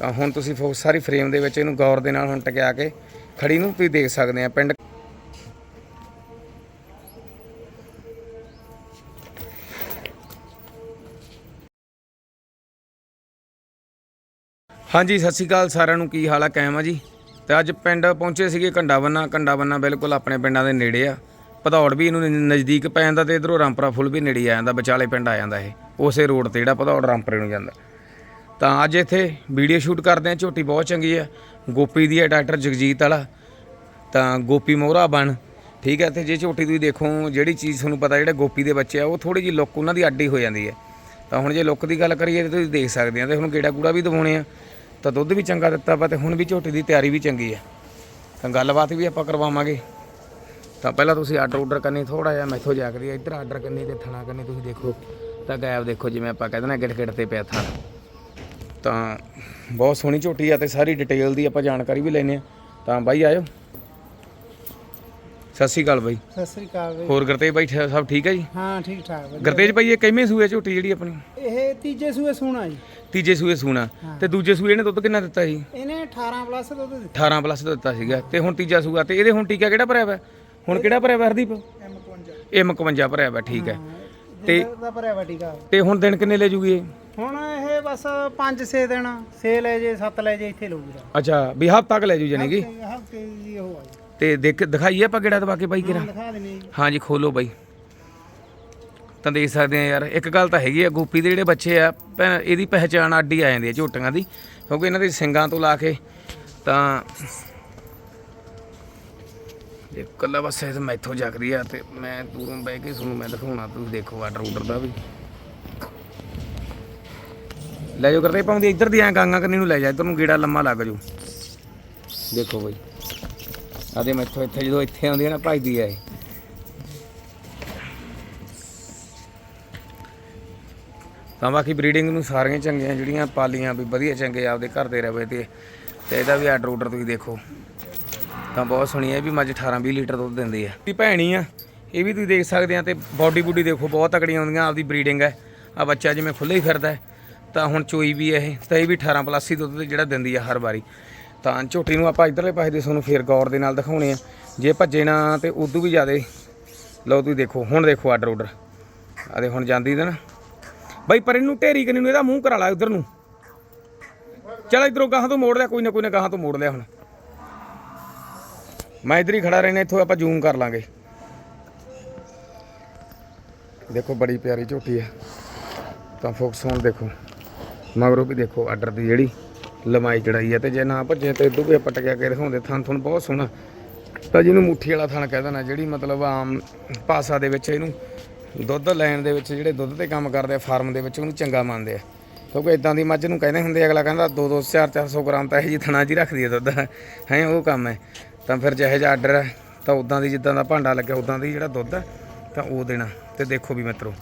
ਤਾਂ ਹੁਣ ਤੁਸੀਂ ਫੋਕਸ ਸਾਰੀ ਫਰੇਮ ਦੇ ਵਿੱਚ ਇਹਨੂੰ ਗੌਰ ਦੇ ਨਾਲ ਹੁਣ ਟਕਿਆ ਕੇ ਖੜੀ ਨੂੰ ਤੁਸੀਂ ਦੇਖ ਸਕਦੇ ਆ, ਪਿੰਡ ਹਾਂਜੀ, ਸਤਿ ਸ਼੍ਰੀ ਅਕਾਲ ਸਾਰਿਆਂ ਨੂੰ, ਕੀ ਹਾਲ ਆ? ਕਾਇਮ ਆ ਜੀ? ਤੇ ਅੱਜ ਪਿੰਡ ਪਹੁੰਚੇ ਸੀਗੇ ਕੰਡਾ ਬੰਨਾ ਕੰਡਾ ਬੰਨਾ ਬਿਲਕੁਲ ਆਪਣੇ ਪਿੰਡਾਂ ਦੇ ਨੇੜੇ ਆ। ਭਦੌੜ ਵੀ ਇਹਨੂੰ ਨਜ਼ਦੀਕ ਪੈ ਜਾਂਦਾ ਤੇ ਇਧਰੋਂ ਰਾਮਪੁਰਾ ਫੁੱਲ ਵੀ ਨੇੜੇ ਆ ਜਾਂਦਾ, ਵਿਚਾਲੇ ਪਿੰਡ ਆ ਜਾਂਦਾ ਇਹ। ਉਸੇ ਰੋਡ ਤੇ ਜਿਹੜਾ ਭਦੌੜ ਰਾਮਪੁਰੇ ਨੂੰ ਜਾਂਦਾ। ਤਾਂ ਅੱਜ ਇੱਥੇ ਵੀਡੀਓ ਸ਼ੂਟ ਕਰਦੇ ਆ ਝੋਟੀ ਬਹੁਤ ਚੰਗੀ ਆ। ਗੋਪੀ ਦੀ ਹੈ ਡਾਕਟਰ ਜਗਜੀਤ ਵਾਲਾ। ਤਾਂ ਗੋਪੀ ਮੋਹਰਾ ਬਣ। ਠੀਕ ਹੈ ਤੇ ਜੇ ਝੋਟੀ ਤੁਸੀਂ ਦੇਖੋ, ਜਿਹੜੀ ਚੀਜ਼ ਤੁਹਾਨੂੰ ਪਤਾ ਜਿਹੜੇ ਗੋਪੀ ਦੇ ਬੱਚੇ ਆ, ਉਹ ਥੋੜੀ ਜਿਹੀ ਲੁੱਕ ਉਹਨਾਂ ਦੀ ਅੱਡੀ ਹੋ ਜਾਂਦੀ ਹੈ ਤਾਂ ਹੁਣ ਜੇ ਲੁੱਕ ਦੀ ਗੱਲ ਕਰੀਏ ਤੇ ਤੁਸੀਂ ਦੇਖ ਸਕਦੇ ਆ ਤੇ ਹੁਣ ਗੇੜਾ ਗੂੜਾ ਵੀ ਦਵਾਉਣੇ ਆ। ਤਾਂ ਦੁੱਧ ਵੀ ਚੰਗਾ ਦਿੱਤਾ ਵਾ ਤੇ ਹੁਣ ਵੀ ਝੋਟੀ ਦੀ ਤਿਆਰੀ ਵੀ ਚੰਗੀ ਆ। ਤਾਂ ਗੱਲਬਾਤ ਵੀ ਆਪਾਂ ਕਰਵਾਵਾਂਗੇ। ਤਾਂ ਪਹਿਲਾਂ ਤੁਸੀਂ ਆਰਡਰ ਆਰਡਰ ਕਰਨੀ ਥੋੜਾ ਜਿਹਾ ਮੈਥੋਂ ਜਾ ਕੇ ਇੱਧਰ ਆਰਡਰ ਕਰਨੀ ਤੇ ਥਣਾ ਕਰਨੀ, ਤੁਸੀਂ ਦੇਖੋ। ਤਾਂ ਗੈਪ ਦੇਖੋ, ਜਿਵੇਂ ਆਪਾਂ ਕਹਿੰਦੇ ਨਾ ਗਿੱਟ ਗਿਟ ਤੇ ਪਿਆ ਥਣ। ਤਾਂ ਬਹੁਤ ਸੋਹਣੀ ਝੋਟੀ ਆ ਤੇ ਸਾਰੀ ਡਿਟੇਲ ਦੀ ਆਪਾਂ ਜਾਣਕਾਰੀ ਵੀ ਲੈਨੇ ਆ ਤਾਂ ਬਾਈ ਆਇਓ। ਸਤਿ ਸ਼੍ਰੀ ਅਕਾਲ ਬਾਈ। ਸਤਿ ਸ੍ਰੀ ਅਕਾਲ ਬਈ। ਹੋਰ ਗੁਰਤੇਜ ਬਾਈ ਠ- ਸਭ ਠੀਕ ਹੈ ਜੀ? ਹਾਂ ਠੀਕ ਠਾਕ ਵਧੀਆ। ਗੁਰਤੇਜ ਬਾਈ ਇਹ ਕਿੰਨੇ ਸੂਏ ਝੋਟੀ ਜਿਹੜੀ ਆਪਣੀ? ਇਹ ਤੀਜੇ ਸੂਏ ਸੋਣਾ ਜੀ। ਤੀਜੇ ਸੂਏ ਸੂਣਾ। ਤੇ ਦੂਜੇ ਸੂਏ ਇਹਨੇ ਦੁੱਧ ਕਿੰਨਾ ਦਿੱਤਾ ਜੀ ਇਹਨੇ 18 ਪਲੱਸ ਦੁੱਧ ਦਿੱਤਾ। 18 ਪਲੱਸ ਦਿੱਤਾ ਸੀਗਾ। ਤੇ ਹੁਣ ਤੀਜਾ ਸੂਆ। ਤੇ ਇਹਦੇ ਹੁਣ ਟੀਕਾ ਕਿਹੜਾ ਭਰਿਆ ਵਾ? ਹੁਣ ਕਿਹੜਾ ਭਰਿਆ ਵਾ ਹਰਦੀਪ? M51 ਇਹ 51 ਭਰਿਆ ਵਾ ਠੀਕ ਹੈ। ਤੇ ਦਾ ਭਰਿਆ ਵਾ ਟੀਕਾ। ਤੇ ਹੁਣ ਦਿਨ ਕਿੰਨੇ ਲੈ ਜੂਗੀ ਇਹ? ਹੁਣ ਇਹ ਬਸ 5-6 ਦਿਨ 6 ਲੈ ਜੇ 7 ਲੈ ਜੇ ਇੱਥੇ ਲਊਗੀ ਅੱਛਾ ਵੀ ਹਫ਼ਤਾ ਤੱਕ ਲੈ ਜੂ ਜਾਣੀਗੀ ਹਫ਼ਤੇ ਦੀ ਉਹ ਆ ਜੀ। ਤੇ ਦੇਖ ਦਿਖਾਈਏ ਆਪਾਂ ਕਿਹੜਾ ਦਵਾ ਕੇ ਬਾਈ ਕਿਰਾ ਹੁਣ ਦਿਖਾ ਦਿੰਦੇ ਜੀ। ਹਾਂਜੀ ਖੋਲੋ ਬਾਈ। ਤਾਂ ਦੇਖ ਸਕਦੇ ਆ ਯਾਰ ਇੱਕ ਗੱਲ ਤਾਂ ਹੈਗੀ ਆ ਗੋਪੀ ਦੇ ਜਿਹੜੇ ਬੱਚੇ ਆ ਭੈ- ਇਹਦੀ ਪਹਿਚਾਣ ਅੱਡੀ ਆ ਜਾਂਦੀ ਹੈ ਝੋਟੀਆਂ ਦੀ ਕਿਉਂਕਿ ਇਹਨਾਂ ਦੇ ਸਿੰਗਾਂ ਤੋਂ ਲਾ ਕੇ ਤਾਂ ਇਹ ਕੱਲਾ ਬਸ ਇਹ ਮੈਥੋਂ ਜਗਦੀ ਆ ਤੇ ਮੈਂ ਦੂਰੋਂ ਬਹਿ ਕੇ ਤੁਹਾਨੂੰ ਮੈਂ ਦਿਖਾਉਣਾ, ਤੁਸੀਂ ਦੇਖੋ ਆਰਡਰ ਆਰਡਰ ਦਾ ਵੀ। ਲੈ ਜਾਓ ਕਰਦੇ ਪਾਉਂਦੀ ਇੱਧਰ ਦੀ ਐ ਗਾਂਗਾ ਕੰਨੀ ਨੂੰ ਲੈ ਜਾ, ਇੱਧਰ ਨੂੰ ਗੇੜਾ ਲੰਮਾ ਲੱਗ ਜੂ ਦੇਖੋ ਬਾਈ। ਆਦੇ ਮੈਥੋਂ ਇੱਥੇ ਜਦੋਂ ਇੱਥੇ ਆਉਂਦੀ ਆ ਨਾ, ਭਜਦੀ ਆ ਤਾਂ ਬਾਕੀ ਬਰੀਡਿੰਗ ਨੂੰ ਸਾਰੀਆਂ ਚੰਗੀਆਂ, ਜਿਹੜੀਆਂ ਪਾਲੀਆਂ ਵੀ ਵਧੀਆ ਚੰਗੇ ਆਪਦੇ ਘਰ ਦੇ ਰਵੇ ਤੇ ਤੇ ਇਹਦਾ ਵੀ ਆਰਡਰ ਆਰਡਰ ਤੁਸੀਂ ਦੇਖੋ। ਤਾਂ ਬਹੁਤ ਸੋਹਣੀ ਹੈ ਇਹ ਵੀ ਮੱਝ 18 20 ਲੀਟਰ ਦੁੱਧ ਦਿੰਦੀ ਹੈ। ਦੀ ਭੈਣੀ ਆ, ਇਹ ਵੀ ਤੁਸੀਂ ਦੇਖ ਸਕਦੇ ਆ ਤੇ ਬਾਡੀ ਬੂਡੀ ਦੇਖੋ, ਬਹੁਤ ਤਕੜੀਆਂ ਆਉਂਦੀਆਂ ਆਪਦੀ ਬਰੀਡਿੰਗ ਹੈ। ਆ ਬੱਚਾ ਜਿਵੇਂ ਖੁੱਲੇ ਹੀ ਫਿਰਦਾ ਤਾਂ ਹੁਣ ਚੋਈ ਵੀ ਇਹ, ਤਾਂ ਇਹ ਵੀ 18 ਪਲੱਸ ਹੀ ਦੁੱਧ ਜਿਹੜਾ ਦਿੰਦੀ ਆ ਹਰ ਵਾਰੀ। ਤਾਂ ਝੋਟੀ ਨੂੰ ਆਪਾਂ ਇਧਰਲੇ ਪਾਸੇ ਦੇ ਤੁਹਾਨੂੰ ਫੇਰ ਗੌਰ ਦੇ ਨਾਲ ਦਿਖਾਉਣੇ ਆ। ਜੇ ਭੱਜੇ ਨਾ ਤੇ ਉਦੋਂ ਵੀ ਜ਼ਿਆਦੇ, ਲਓ ਤੁਸੀਂ ਦੇਖੋ, ਹੁਣ ਦੇਖੋ ਆਰਡਰ ਆਰਡਰ ਆਦੇ ਹੁਣ ਜਾਂਦੀ ਤਾਂ ਨਾ। ਬਾਈ, ਪਰ ਇਹਨੂੰ ਢੇਰੀ ਕਨੀ ਨੂੰ, ਇਹਦਾ ਮੂੰਹ ਕਰਾ ਲਾ ਉਧਰ ਨੂੰ। ਚਲ ਇਧਰੋਂ ਗਾਹਾਂ ਤੋਂ ਮੋੜ ਲਿਆ, ਕੋਈ ਨਾ ਕੋਈ ਨਾ ਗਾਹਾਂ ਤੋਂ ਮੋੜ ਲਿਆ ਹੁਣ। ਮੈਂ ਇਧਰ ਹੀ ਖੜਾ ਰਹਿਣਾ, ਇੱਥੋਂ ਆਪਾਂ ਜ਼ੂਮ ਕਰ ਲਾਂਗੇ। ਦੇਖੋ ਬੜੀ ਪਿਆਰੀ ਝੋਟੀ ਹੈ। ਤਾਂ ਫੋਕਸ ਹੋਣ ਦੇਖੋ, ਮਗਰੋਂ ਵੀ ਦੇਖੋ ਆਰਡਰ ਦੀ ਜਿਹੜੀ ਲੰਮਾਈ ਚੜਾਈ ਹੈ ਤੇ ਜੇ ਨਾ ਭੱਜੇ ਤੇ ਇਦੋਂ ਵੀ ਕੇ ਦਿਖਾਉਂਦੇ, ਥਣ ਥਣ ਬਹੁਤ ਸੋਹਣਾ। ਤਾਂ ਜਿਹਨੂੰ ਮੁੱਠੀ ਵਾਲਾ ਥਣ ਕਹਿ ਦੇਣਾ ਜਿਹੜੀ ਮਤਲਬ ਆਮ ਭਾਸ਼ਾ ਦੇ ਵਿੱਚ ਇਹਨੂੰ ਦੁੱਧ ਲੈਣ ਦੇ ਵਿੱਚ ਜਿਹੜੇ ਦੁੱਧ ਤੇ ਕੰਮ ਕਰਦੇ ਆ, ਫਾਰਮ ਦੇ ਵਿੱਚ ਉਹਨੂੰ ਚੰਗਾ ਮੰਨਦੇ ਆ। ਕਿਉਂਕਿ ਇਦਾਂ ਦੀ ਮੱਝ ਨੂੰ ਕਹਿੰਦੇ ਹੁੰਦੇ ਅਗਲਾ ਕਹਿੰਦਾ 2-2 4-400 ਗ੍ਰਾਮ ਤਾਂ ਇਹ ਜੀ ਥਣਾ ਜੀ ਰੱਖਦੀ ਹੈ ਦੁੱਧ। ਹੈ, ਉਹ ਕੰਮ ਹੈ। ਤਾਂ ਫਿਰ ਜਿਹੇ ਜਿਹਾ ਆਰਡਰ ਹੈ, ਤਾਂ ਉਦਾਂ ਦੀ ਜਿੱਦਾਂ ਦਾ ਭਾਂਡਾ ਲੱਗਿਆ ਉਦਾਂ ਦੀ ਜਿਹੜਾ ਦੁੱਧ ਹੈ, ਤਾਂ ਉਹ ਦੇਣਾ। ਤੇ ਦੇਖੋ ਵੀ ਮਿੱਤਰੋ,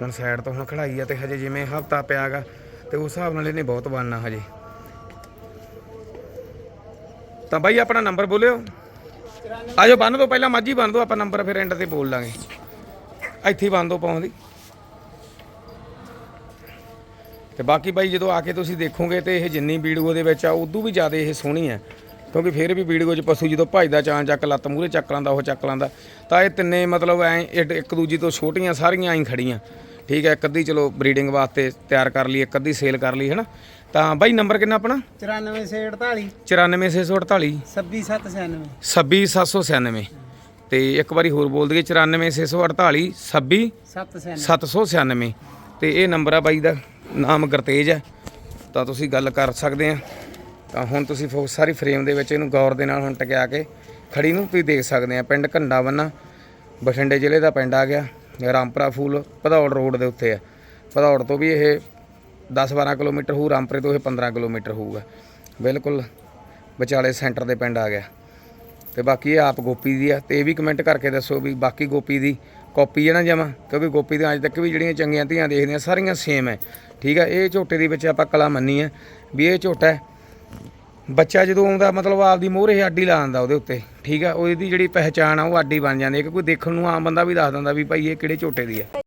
ਹੁਣ ਸਾਈਡ ਤੋਂ ਹੁਣ ਖੜਾਈ ਆ ਤੇ ਹਜੇ ਜਿਵੇਂ ਹਫਤਾ ਪਿਆਗਾ ਤੇ ਉਸ ਹਿਸਾਬ ਨਾਲ ਇਹਨੇ ਬਹੁਤ ਬਣਨਾ ਹਜੇ। ਤਾਂ ਬਾਈ, ਆਪਣਾ ਨੰਬਰ ਬੋਲਿਓ। ਆਜੋ ਬੰਨ ਦੋ ਪਹਿਲਾਂ ਮਾਝੀ ਬੰਨ ਦੋ ਆਪਾਂ ਨੰਬਰ ਫਿਰ ਐਂਡ ਤੇ ਬੋਲ ਲਾਂਗੇ। ਇੱਥੇ ਹੀ ਬੰਨ ਦੋ। ਪਾਉਂਦੀ ਤੇ ਬਾਕੀ ਬਾਈ, ਜਦੋਂ ਆ ਕੇ ਤੁਸੀਂ ਦੇਖੋਗੇ ਤੇ ਇਹ ਜਿੰਨੀ ਵੀਡੀਓ ਦੇ ਵਿੱਚ ਆ, ਉਦੋਂ ਵੀ ਜ਼ਿਆਦਾ ਇਹ ਸੋਹਣੀ ਹੈ। ਕਿਉਂਕਿ ਫਿਰ ਵੀ ਵੀਡੀਓ 'ਚ ਪਸ਼ੂ ਜਦੋਂ ਭਜਦਾ ਚਾਂ ਚੱਕ ਲੱਤ ਮੂਹਰੇ ਚੱਕ ਲਾਂਦਾ ਉਹ ਚੱਕ ਲਾਂਦਾ। ਤਾਂ ਇਹ ਤਿੰਨੇ ਮਤਲਬ ਐ ਇੱਕ ਦੂਜੀ ਤੋਂ ਛੋਟੀਆਂ ਸਾਰੀਆਂ ਐਂ ਖੜੀਆਂ। ਠੀਕ ਹੈ ਇੱਕ ਅੱਧੀ ਚਲੋ ਬਰੀਡਿੰਗ ਵਾਸਤੇ ਤਿਆਰ ਕਰ ਲਈ ਇੱਕ ਅੱਧੀ ਸੇਲ ਕਰ ਲਈ ਹੈ ਨਾ ਤਾਂ ਬਾਈ ਨੰਬਰ ਕਿੰਨਾ ਆਪਣਾ? 94 ਸੇ 48 94648 26796 26796 ਤੇ ਇੱਕ ਵਾਰੀ ਹੋਰ ਬੋਲ ਦਈਏ 94648 26 796 796 ਤੇ ਇਹ ਨੰਬਰ ਆ ਬਾਈ ਦਾ ਨਾਮ ਗੁਰਤੇਜ ਹੈ। ਤਾਂ ਤੁਸੀਂ ਗੱਲ ਕਰ ਸਕਦੇ ਆ। ਤਾਂ ਹੁਣ ਤੁਸੀਂ ਫੋ ਸਾਰੀ ਫਰੇਮ ਦੇ ਵਿੱਚ ਇਹਨੂੰ ਗੌਰ ਦੇ ਨਾਲ ਹੁਣ ਟਕਿਆ ਕੇ ਖੜੀ ਨੂੰ ਤੁਸੀਂ ਦੇਖ ਸਕਦੇ ਆ ਪਿੰਡ ਘੰਡਾ ਬੰਨਾ ਬਠਿੰਡੇ ਜ਼ਿਲ੍ਹੇ ਦਾ ਪਿੰਡ ਆ ਗਿਆ। ਰਾਮਪੁਰਾ ਫੂਲ ਭਦੌੜ ਰੋਡ ਦੇ ਉੱਤੇ ਆ। ਭਦੌੜ ਤੋਂ ਵੀ ਇਹ 10-12 ਕਿਲੋਮੀਟਰ ਹੋਊ, ਰਾਮਪੁਰੇ ਤੋਂ ਇਹ 15 ਕਿਲੋਮੀਟਰ ਹੋਊਗਾ। ਬਿਲਕੁਲ ਵਿਚਾਲੇ ਸੈਂਟਰ ਦੇ ਪਿੰਡ ਆ ਗਿਆ। ਤੇ ਬਾਕੀ ਇਹ ਆਪ ਗੋਪੀ ਦੀ ਆ। ਤੇ ਇਹ ਵੀ ਕਮੈਂਟ ਕਰਕੇ ਦੱਸੋ ਵੀ ਬਾਕੀ ਗੋਪੀ ਦੀ ਕਾਪੀ ਹੈ ਨਾ ਜਮਾ? ਕਿਉਂਕਿ ਗੋਪੀ ਦੀਆਂ ਅੱਜ ਤੱਕ ਵੀ ਜਿਹੜੀਆਂ ਚੰਗੀਆਂ ਧੀਆਂ ਦੇਖਦੇ ਆ, ਸਾਰੀਆਂ ਸੇਮ ਹੈ। ਠੀਕ ਹੈ ਇਹ ਝੋਟੇ ਦੇ ਵਿੱਚ ਆਪਾਂ ਕਲਾ ਮੰਨੀ ਹੈ ਵੀ ਇਹ ਝੋਟਾ ਹੈ ਬੱਚਾ ਜਦੋਂ ਆਉਂਦਾ, ਮਤਲਬ ਆਪਦੀ ਮੋਹਰੇ ਆਡੀ ਲਾ ਦਿੰਦਾ ਉਹਦੇ ਉੱਤੇ, ਠੀਕ ਆ? ਉਹਦੀ ਜਿਹੜੀ ਪਹਿਚਾਣ ਆ, ਉਹ ਆਡੀ ਬਣ ਜਾਂਦੀ ਹੈ ਕਿ ਕੋਈ ਦੇਖਣ ਨੂੰ ਆਮ ਬੰਦਾ ਵੀ ਦੱਸ ਦਿੰਦਾ ਵੀ ਭਾਈ ਇਹ ਕਿਹੜੇ ਝੋਟੇ ਦੀ ਹੈ